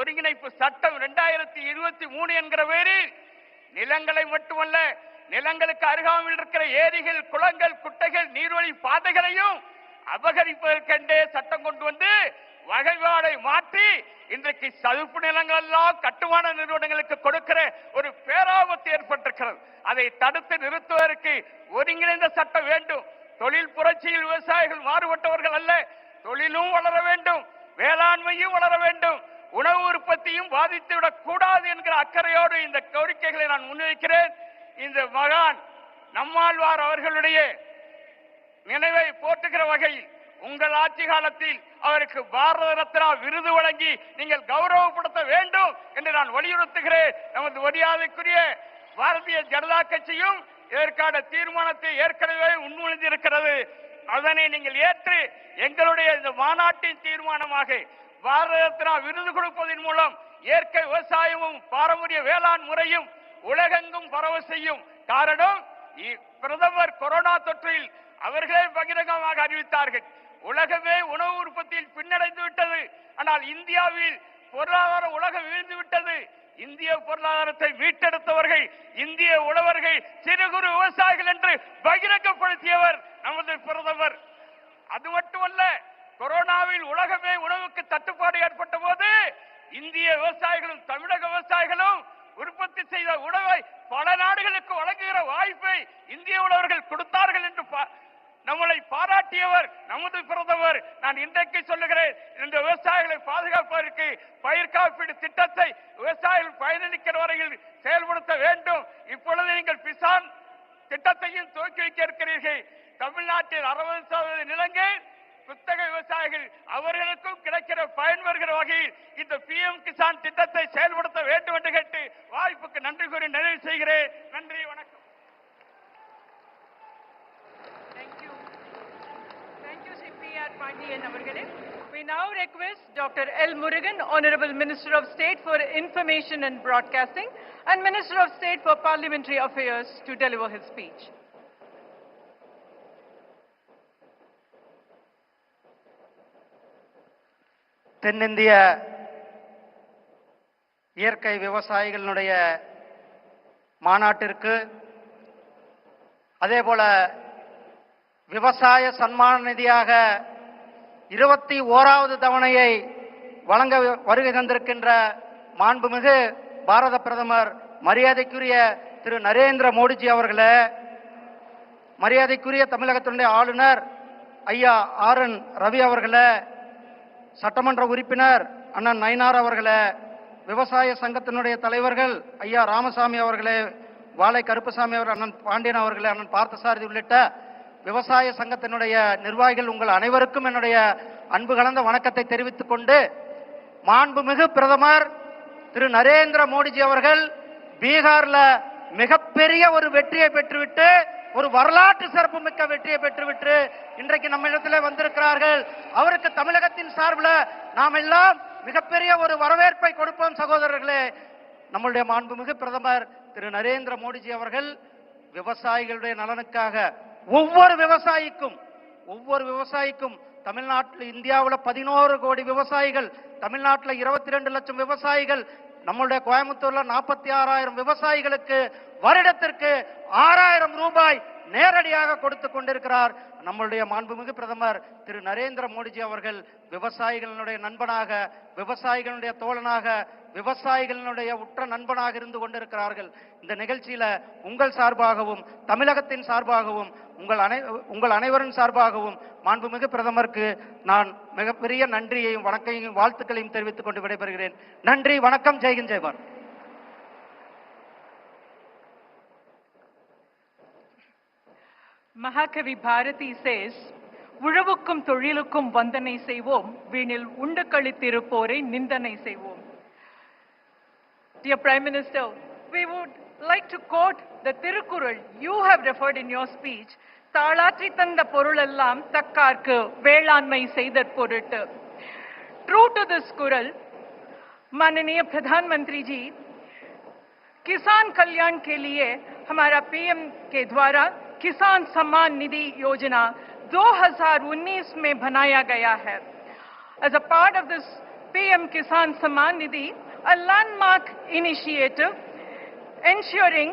ஒருங்கிணைப்பு சட்டம் இரண்டாயிரத்தி இருபத்தி மூணு என்கிற பேரில் நிலங்களை மட்டுமல்ல நிலங்களுக்கு அருகாமையில் இருக்கிற ஏரிகள் குளங்கள் குட்டைகள் நீர்வழி பாதைகளையும் அபகரிப்பதற்கென்றே சட்டம் கொண்டு வந்து வகைபாடை மாற்றி இன்றைக்கு சதுப்பு நிலங்கள் எல்லாம் கட்டுமான நிறுவனங்களுக்கு கொடுக்கிற ஒரு பேராபத்து ஏற்பட்டிருக்கிறது. அதை தடுத்து நிறுத்துவதற்கு ஒருங்கிணைந்த சட்டம் வேண்டும். தொழில் புரட்சியில் விவசாயிகள் மாறுபட்டவர்கள் அல்ல தொழிலும் வளர வேண்டும் வேளாண்மையும் வளர வேண்டும். உணவு உற்பத்தியும் பாதித்துவிடக் கூடாது என்கிற அக்கறையோடு இந்த கோரிக்கைகளை நான் முன்வைக்கிறேன். இந்த மகான் நம்மாழ்வார் அவர்களுடைய நினைவை போற்றுகிற வகையில் உங்கள் ஆட்சி காலத்தில் அவருக்கு பாரத ரத்னா விருது வழங்கி நீங்கள் கௌரவப்படுத்த வேண்டும் என்று நான் வலியுறுத்துகிறேன். நமது மரியாதைக்குரிய பாரதிய ஜனதா கட்சியும் இதற்கான தீர்மானத்தை ஏற்கனவே முன்மொழிந்திருக்கிறது. அதனை நீங்கள் ஏற்று எங்களுடைய இந்த மாநாட்டின் தீர்மானமாக பாரத ரத்னா விருது கொடுப்பதன் மூலம் இயற்கை விவசாயமும் பாரம்பரிய வேளாண் முறையும் உலகெங்கும் பரவ செய்யும். காரணம் இ- பிரதமர் கொரோனா தொற்றில் அவர்களே பகிரங்கமாக அறிவித்தார்கள். உலகமே உணவு உற்பத்தியில் பின்னடைந்து விட்டது. ஆனால் இந்தியாவில் பொருளாதார உலகம் வீழ்ந்து விட்டது. இந்திய பொருளாதாரத்தை மீட்டெடுத்தவர்கள் இந்திய உழவர்கள் சிறு குறு விவசாயிகள் என்று பகிரங்கப்படுத்தியவர் நமது பிரதமர். அது மட்டுமல்ல இந்தியாவில் உலகமே உணவுக்கு தட்டுப்பாடு ஏற்பட்ட போது இந்திய விவசாயிகளும் தமிழக விவசாயிகளும் உற்பத்தி செய்த உணவை பல நாடுகளுக்கு வழங்குகிற வாய்ப்பை இந்திய உழவர்கள் கொடுத்தார்கள் என்று நம்மளை பாராட்டியவர் நமது பிரதமர். நான் இன்றைக்கு சொல்லுகிறேன் இந்த விவசாயிகளை பாதுகாப்பதற்கு பயிர் காப்பீடு திட்டத்தை விவசாயிகள் பயனளிக்கிற வரையில் செயல்படுத்த வேண்டும். இப்பொழுது நீங்கள் பிசான் திட்டத்தையும் துவக்கி வைக்க இருக்கிறீர்கள். தமிழ்நாட்டில் அறுபது சதவீத நிலங்கள் குத்தக விவசாயிகள் அவர்களுக்கும் கிடைக்கிற பயன் வருகிற வகையில் இந்த பி எம் கிசான் திட்டத்தை செயல்படுத்த வேண்டும் என்று கேட்டு வாய்ப்புக்கு நன்றி கூறி நிறைவு செய்கிறேன் நன்றி வணக்கம் Thank you. We now request Dr. L. Murugan, Honorable Minister of State for Information and Broadcasting and Minister of State for Parliamentary Affairs to deliver his speech. தென்னிந்திய இயற்கை விவசாயிகளினுடைய மாநாட்டிற்கு அதேபோல விவசாய சன்மான நிதியாக இருபத்தி ஓராவது தவணையை வழங்க வருகை தந்திருக்கின்ற மாண்புமிகு பாரத பிரதமர் மரியாதைக்குரிய திரு நரேந்திர மோடிஜி அவர்களே மரியாதைக்குரிய தமிழகத்தினுடைய ஆளுநர் ஐயா ஆர் என் ரவி அவர்களே சட்டமன்ற உறுப்பினர் அண்ணன் நயினார் அவர்களே விவசாய சங்கத்தினுடைய தலைவர்கள் ஐயா ராமசாமி அவர்களே வாழை கருப்பசாமி அவர் அண்ணன் பாண்டியன் அவர்களே அண்ணன் பார்த்தசாரதி உள்ளிட்ட விவசாய சங்கத்தினுடைய நிர்வாகிகள் உங்கள் அனைவருக்கும் என்னுடைய அன்பு கலந்த வணக்கத்தை தெரிவித்துக் கொண்டு மாண்புமிகு பிரதமர் திரு நரேந்திர மோடிஜி அவர்கள் பீகார்ல மிகப்பெரிய ஒரு வெற்றியை பெற்றுவிட்டு ஒரு வரலாற்று சிறப்பு மிக்க வெற்றியை பெற்றுவிட்டு இன்றைக்கு நம்ம இடத்துல வந்திருக்கிறார்கள். அவருக்கு தமிழகத்தின் சார்பில் நாம் எல்லாம் மிகப்பெரிய ஒரு வரவேற்பை கொடுப்போம் சகோதரர்களே. நம்மளுடைய மாண்புமிகு பிரதமர் திரு நரேந்திர மோடிஜி அவர்கள் விவசாயிகளுடைய நலனுக்காக ஒவ்வொரு விவசாயிக்கும் ஒவ்வொரு விவசாயிக்கும் தமிழ்நாட்டில் இந்தியாவில் பதினோரு கோடி விவசாயிகள் தமிழ்நாட்டில் இருபத்தி ரெண்டு லட்சம் விவசாயிகள் நம்மளுடைய கோயம்புத்தூர்ல நாற்பத்தி ஆறாயிரம் விவசாயிகளுக்கு வருடத்திற்கு ஆறாயிரம் ரூபாய் நேரடியாக கொடுத்து கொண்டிருக்கிறார் நம்மளுடைய மாண்புமிகு பிரதமர் திரு நரேந்திர மோடிஜி அவர்கள் விவசாயிகளினுடைய நண்பனாக விவசாயிகளுடைய தோழனாக விவசாயிகளினுடைய உற்ற நண்பனாக இருந்து கொண்டிருக்கிறார்கள். இந்த நிகழ்ச்சியில உங்கள் சார்பாகவும் தமிழகத்தின் சார்பாகவும் உங்கள் அனை உங்கள் அனைவரின் சார்பாகவும் மாண்புமிகு பிரதமருக்கு நான் மிகப்பெரிய நன்றியையும் வணக்கையும் வாழ்த்துக்களையும் தெரிவித்துக் கொண்டு விடைபெறுகிறேன். நன்றி வணக்கம் ஜெய்கின் ஜெய்பார் Mahakavi Bharati says, உழவுக்கும் தொழிலுக்கும் வந்தனை செய்வோம் வீணில் உண்டு கழித்திருப்போரை நிந்தனை செய்வோம் Dear Prime Minister, we would like to quote the Tirukural you have referred in your speech, தாளாற்றி தந்த பொருளெல்லாம் தக்கார்க்கு வேளாண்மை செய்தற் பொருட்டு. True to this kural, माननीय प्रधानमंत्री जी किसान कल्याण के लिए हमारा पीएम के द्वारा किसान सम्मान निधि योजना 2019 में बनाया गया है। As a part of this PM Kisan Samman Nidhi a landmark initiative insuring